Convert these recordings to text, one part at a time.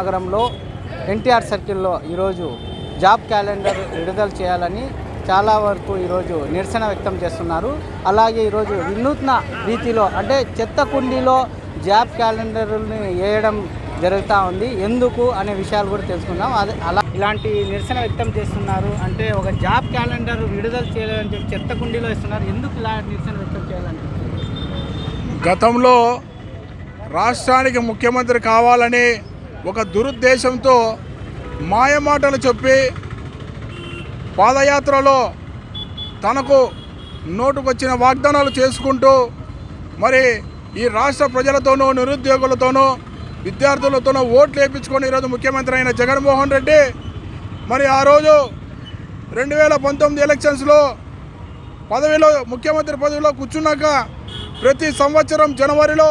నగరంలో ఎన్టీఆర్ సర్కిల్లో ఈరోజు జాబ్ క్యాలెండర్ విడుదల చేయాలని చాలా వరకు ఈరోజు నిరసన వ్యక్తం చేస్తున్నారు. అలాగే ఈరోజు వినూత్న రీతిలో అంటే చెత్త కుండీలో జాబ్ క్యాలెండర్ని వేయడం జరుగుతూ ఉంది. ఎందుకు అనే విషయాలు కూడా తెలుసుకుందాం. అదే అలా ఇలాంటి నిరసన వ్యక్తం చేస్తున్నారు. అంటే ఒక జాబ్ క్యాలెండర్ విడుదల చేయాలని చెప్పి చెత్త కుండీలో ఇస్తున్నారు ఎందుకు ఇలా నిరసన వ్యక్తం చేయాలని? గతంలో రాష్ట్రానికి ముఖ్యమంత్రి కావాలని ఒక దురుద్దేశంతో మాయమాటలు చెప్పి పాదయాత్రలో తనకు నోటుకొచ్చిన వాగ్దానాలు చేసుకుంటూ మరి ఈ రాష్ట్ర ప్రజలతోనూ నిరుద్యోగులతోనూ విద్యార్థులతోనూ ఓట్లు వేయించుకొని ఈరోజు ముఖ్యమంత్రి అయిన జగన్మోహన్ రెడ్డి మరి ఆ రోజు రెండు వేల పంతొమ్మిది ఎలక్షన్స్లో పదవిలో ముఖ్యమంత్రి పదవిలో కూర్చున్నాక ప్రతి సంవత్సరం జనవరిలో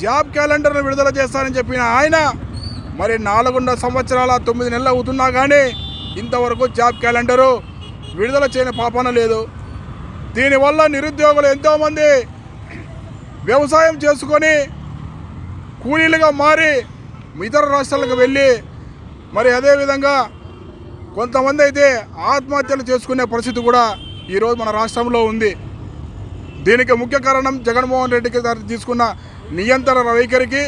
జాబ్ క్యాలెండర్ను విడుదల చేస్తానని చెప్పిన ఆయన మరి నాలుగున్నర సంవత్సరాల తొమ్మిది నెలలు అవుతున్నా కానీ ఇంతవరకు జాబ్ క్యాలెండరు విడుదల చేయని పాపన లేదు. దీనివల్ల నిరుద్యోగులు ఎంతోమంది వ్యవసాయం చేసుకొని కూలీలుగా మారి ఇతర రాష్ట్రాలకు వెళ్ళి మరి అదేవిధంగా కొంతమంది అయితే ఆత్మహత్యలు చేసుకునే పరిస్థితి కూడా ఈరోజు మన రాష్ట్రంలో ఉంది. దీనికి ముఖ్య కారణం జగన్మోహన్ రెడ్డికి తీసుకున్న నియంత్రణ వైఖరికి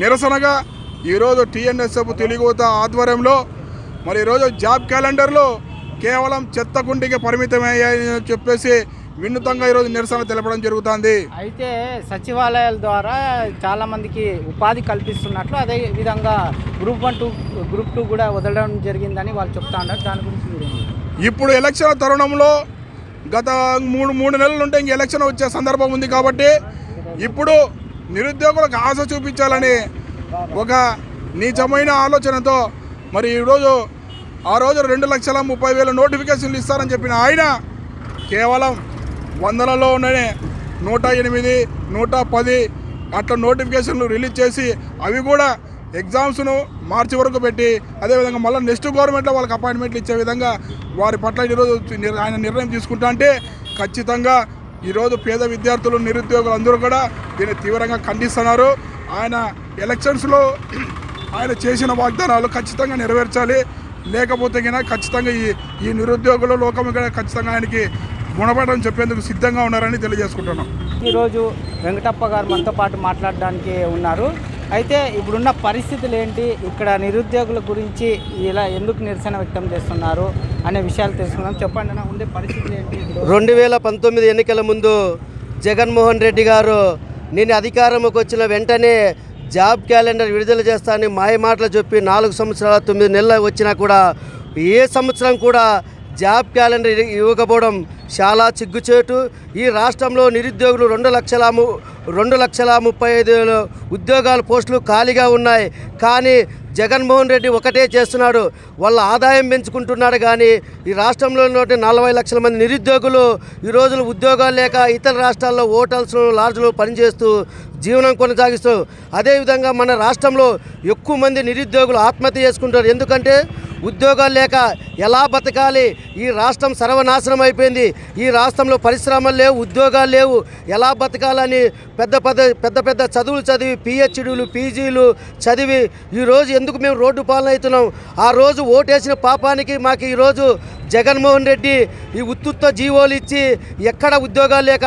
నిరసనగా ఈరోజు టీఎన్ఎస్ఎఫ్ తెలుగుత ఆధ్వర్యంలో మరి ఈరోజు జాబ్ క్యాలెండర్లో కేవలం చెత్త కుండికి పరిమితమయ్యాయని చెప్పేసి వినూతంగా ఈరోజు నిరసన తెలపడం జరుగుతుంది అయితే సచివాలయాల ద్వారా చాలా మందికి ఉపాధి కల్పిస్తున్నట్లు అదే విధంగా group one two group two కూడా వదలడం జరిగిందని వాళ్ళు చెప్తా ఉన్నారు దాని గురించి? ఇప్పుడు ఎలక్షన్ తరుణంలో గత మూడు మూడు నెలలు ఉంటే ఇంక ఎలక్షన్ వచ్చే సందర్భం ఉంది కాబట్టి ఇప్పుడు నిరుద్యోగులకు ఆశ చూపించాలని ఒక నీచమైన ఆలోచనతో మరి ఈరోజు ఆ రోజు రెండు లక్షల ముప్పై వేల నోటిఫికేషన్లు ఇస్తారని చెప్పిన ఆయన కేవలం వందలలో ఉండనే నూట ఎనిమిది నూట పది అట్లా నోటిఫికేషన్లు రిలీజ్ చేసి అవి కూడా ఎగ్జామ్స్ను మార్చి వరకు పెట్టి అదేవిధంగా మళ్ళీ నెక్స్ట్ గవర్నమెంట్లో వాళ్ళకి అపాయింట్మెంట్లు ఇచ్చే విధంగా వారి పట్ల ఈరోజు ఆయన నిర్ణయం తీసుకుంటా అంటే ఖచ్చితంగా ఈరోజు పేద విద్యార్థులు నిరుద్యోగులు అందరూ కూడా దీన్ని తీవ్రంగా ఖండిస్తున్నారు. ఆయన ఎలక్షన్స్లో ఆయన చేసిన వాగ్దానాలు ఖచ్చితంగా నెరవేర్చాలి. లేకపోతే గిన ఖచ్చితంగా ఈ ఈ నిరుద్యోగుల లోకం కూడా ఖచ్చితంగా ఆయనకి గుణపడడం చెప్పేందుకు సిద్ధంగా ఉన్నారని తెలియజేసుకుంటున్నాం. ఈరోజు వెంకటప్ప గారు మనతో పాటు మాట్లాడడానికి ఉన్నారు. అయితే ఇప్పుడున్న పరిస్థితులు ఏంటి? ఇక్కడ నిరుద్యోగుల గురించి ఇలా ఎందుకు నిరసన వ్యక్తం చేస్తున్నారు అనే విషయాలు తెలుసుకుందాం. చెప్పండి ఉండే పరిస్థితులు ఏంటి? రెండు వేల పంతొమ్మిది ఎన్నికల ముందు జగన్మోహన్ రెడ్డి గారు నేను అధికారంలోకి వచ్చిన వెంటనే జాబ్ క్యాలెండర్ విడుదల చేస్తానని మాయమాటలు చెప్పి నాలుగు సంవత్సరాల తొమ్మిది నెలలు వచ్చినా కూడా ఏ సంవత్సరం కూడా జాబ్ క్యాలెండర్ ఇవ్వకపోవడం చాలా చిగ్గుచేటు. ఈ రాష్ట్రంలో నిరుద్యోగులు రెండు లక్షల రెండు లక్షల ముప్పై ఐదు ఉద్యోగాల పోస్టులు ఖాళీగా ఉన్నాయి. కానీ జగన్మోహన్ రెడ్డి ఒకటే చేస్తున్నాడు. వాళ్ళ ఆదాయం పెంచుకుంటున్నాడు కానీ ఈ రాష్ట్రంలో ఉన్నటువంటి నలభై లక్షల మంది నిరుద్యోగులు ఈ రోజులు ఉద్యోగాలు లేక ఇతర రాష్ట్రాల్లో హోటల్స్ లాడ్జ్లు పనిచేస్తూ జీవనం కొనసాగిస్తూ అదేవిధంగా మన రాష్ట్రంలో ఎక్కువ మంది నిరుద్యోగులు ఆత్మహత్య చేసుకుంటారు ఎందుకంటే ఉద్యోగాలు లేక ఎలా బతకాలి? ఈ రాష్ట్రం సర్వనాశనం అయిపోయింది. ఈ రాష్ట్రంలో పరిశ్రమలు లేవు ఉద్యోగాలు లేవు. ఎలా బతకాలని పెద్ద పెద్ద పెద్ద పెద్ద చదువులు చదివి పిహెచ్డీలు పీజీలు చదివి ఈరోజు ఎందుకు మేము రోడ్డు పాలన అవుతున్నాం? ఆ రోజు ఓటేసిన పాపానికి మాకు ఈరోజు జగన్మోహన్ రెడ్డి ఈ ఉత్తుత్త జీవోలు ఇచ్చి ఎక్కడ ఉద్యోగాలు లేక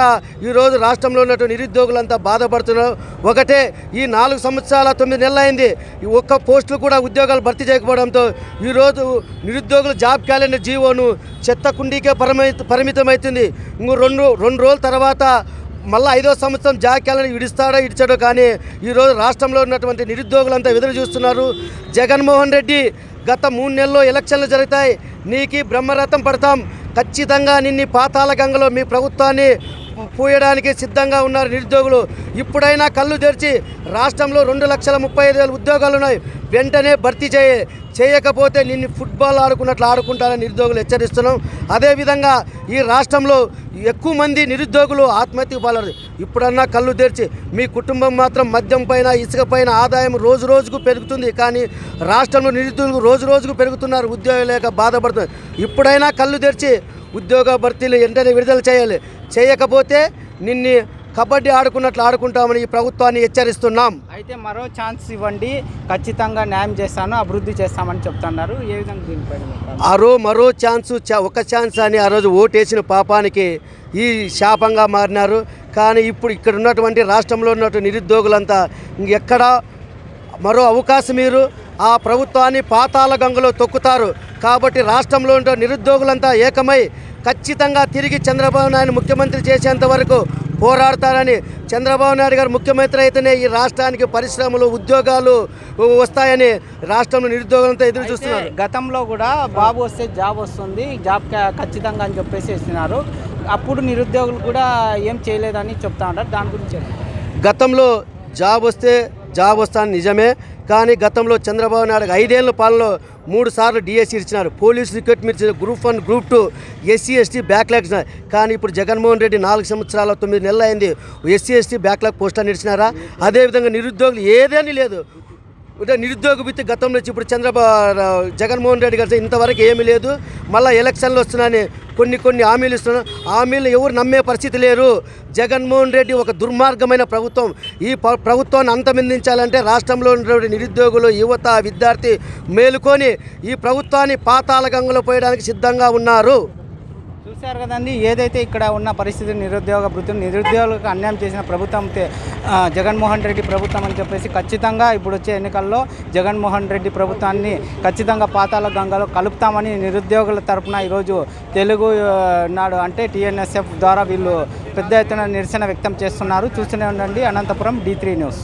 ఈరోజు రాష్ట్రంలో ఉన్నటువంటి నిరుద్యోగులంతా బాధపడుతున్నారు. ఒకటే ఈ నాలుగు సంవత్సరాల తొమ్మిది నెలలు అయింది ఈ ఒక్క పోస్టులు కూడా ఉద్యోగాలు భర్తీ చేయకపోవడంతో ఈరోజు నిరుద్యోగులు జాబ్ క్యాలెండర్ జీవోను చెత్త కుండీకే పరిమిత పరిమితమవుతుంది ఇంకో రెండు రెండు రోజుల తర్వాత మళ్ళీ ఐదో సంవత్సరం జాక్యాలను క్యాలెండర్ ఇడిచాడో కానీ ఈరోజు రాష్ట్రంలో ఉన్నటువంటి నిరుద్యోగులంతా ఎదురు చూస్తున్నారు. జగన్మోహన్ రెడ్డి గత మూడు నెలల్లో ఎలక్షన్లు జరుగుతాయి. నీకు బ్రహ్మరథం పడతాం. ఖచ్చితంగా నిన్ని పాతాల గంగలో మీ ప్రభుత్వాన్ని పూయడానికి సిద్ధంగా ఉన్నారు నిరుద్యోగులు. ఇప్పుడైనా కళ్ళు తెరిచి రాష్ట్రంలో రెండు లక్షల ముప్పై ఐదు వేల ఉద్యోగాలు ఉన్నాయి. వెంటనే భర్తీ చేయ. చేయకపోతే నిన్ను ఫుట్బాల్ ఆడుకున్నట్లు ఆడుకుంటారని నిరుద్యోగులు హెచ్చరిస్తున్నాం. అదేవిధంగా ఈ రాష్ట్రంలో ఎక్కువ మంది నిరుద్యోగులు ఆత్మహత్యకు పాలరు ఇప్పుడన్నా కళ్ళు తెరిచి మీ కుటుంబం మాత్రం మద్యం పైన ఇసుక పైన ఆదాయం రోజు రోజుకు పెరుగుతుంది. కానీ రాష్ట్రంలో నిరుద్యోగులు రోజు రోజుకు పెరుగుతున్నారు. ఉద్యోగం లేక బాధపడుతున్నారు. ఇప్పుడైనా కళ్ళు తెరిచి ఉద్యోగ భర్తీలు వెంటనే విడుదల చేయాలి. చేయకపోతే నిన్ని కబడ్డీ ఆడుకున్నట్లు ఆడుకుంటామని ఈ ప్రభుత్వాన్ని హెచ్చరిస్తున్నాం. అయితే మరో ఛాన్స్ ఇవ్వండి. ఖచ్చితంగా న్యాయం చేస్తాను అభివృద్ధి చేస్తామని చెప్తున్నారు. ఏ విధంగా దీనిపైన? ఆ రో మరో ఛాన్సు ఒక ఛాన్స్ అని ఆ రోజు ఓటేసిన పాపానికి ఈ శాపంగా మారినారు. కానీ ఇప్పుడు ఇక్కడ ఉన్నటువంటి రాష్ట్రంలో ఉన్నటువంటి నిరుద్యోగులంతా ఎక్కడ మరో అవకాశం మీరు ఆ ప్రభుత్వాన్ని పాతాల గంగలో తొక్కుతారు. కాబట్టి రాష్ట్రంలో ఉండే నిరుద్యోగులంతా ఏకమై ఖచ్చితంగా తిరిగి చంద్రబాబు నాయుడు ముఖ్యమంత్రి చేసేంత వరకు పోరాడతారని చంద్రబాబు నాయుడు గారు ముఖ్యమంత్రి అయితేనే ఈ రాష్ట్రానికి పరిశ్రమలు ఉద్యోగాలు వస్తాయని రాష్ట్రంలో నిరుద్యోగులంతా ఎదురు చూస్తున్నారు. గతంలో కూడా బాబు వస్తే జాబ్ వస్తుంది జాబ్ ఖచ్చితంగా అని చెప్పేసి ఇస్తున్నారు అప్పుడు నిరుద్యోగులు కూడా ఏం చేయలేదని చెప్తా ఉంటారు దాని గురించి. గతంలో జాబ్ వస్తే జాబ్ వస్తాను నిజమే కానీ గతంలో చంద్రబాబు నాయుడు ఐదేళ్ళ పాలనలో మూడు సార్లు డిఎస్సి ఇచ్చినారు. పోలీస్ రిక్రూట్మెంట్ ఇచ్చిన group one group two SC ST backlog కానీ ఇప్పుడు జగన్మోహన్ రెడ్డి నాలుగు సంవత్సరాల తొమ్మిది నెలలు అయింది. ఎస్సీ ఎస్టీ బ్యాక్లాగ్ పోస్టులు అని ఇచ్చినారా? అదేవిధంగా నిరుద్యోగులు ఏదేని లేదు. నిరుద్యోగ వృత్తి గతంలో వచ్చి ఇప్పుడు చంద్రబాబు జగన్మోహన్ రెడ్డి గారు ఇంతవరకు ఏమీ లేదు. మళ్ళీ ఎలక్షన్లు వస్తున్నాయని కొన్ని కొన్ని హామీలు ఇస్తున్నారు హామీలు ఎవరు నమ్మే పరిస్థితి లేరు. జగన్మోహన్ రెడ్డి ఒక దుర్మార్గమైన ప్రభుత్వం. ఈ ప్రభుత్వాన్ని అంతమందించాలంటే రాష్ట్రంలో ఉన్నటువంటి నిరుద్యోగులు యువత విద్యార్థి మేలుకొని ఈ ప్రభుత్వాన్ని పాతాళ గంగలో పోయడానికి సిద్ధంగా ఉన్నారు. చూశారు కదండి ఏదైతే ఇక్కడ ఉన్న పరిస్థితి నిరుద్యోగ వృత్తి నిరుద్యోగులకు అన్యాయం చేసిన ప్రభుత్వం తే- జగన్మోహన్ రెడ్డి ప్రభుత్వం అని చెప్పేసి ఖచ్చితంగా ఇప్పుడు వచ్చే ఎన్నికల్లో జగన్మోహన్ రెడ్డి ప్రభుత్వాన్ని ఖచ్చితంగా పాతాల గంగలో కలుపుతామని నిరుద్యోగుల తరపున ఈరోజు తెలుగు నాడు అంటే టీఎన్ఎస్ఎఫ్ ద్వారా వీళ్ళు పెద్ద ఎత్తున నిరసన వ్యక్తం చేస్తున్నారు. చూస్తూనే ఉండండి అనంతపురం డి త్రీ న్యూస్.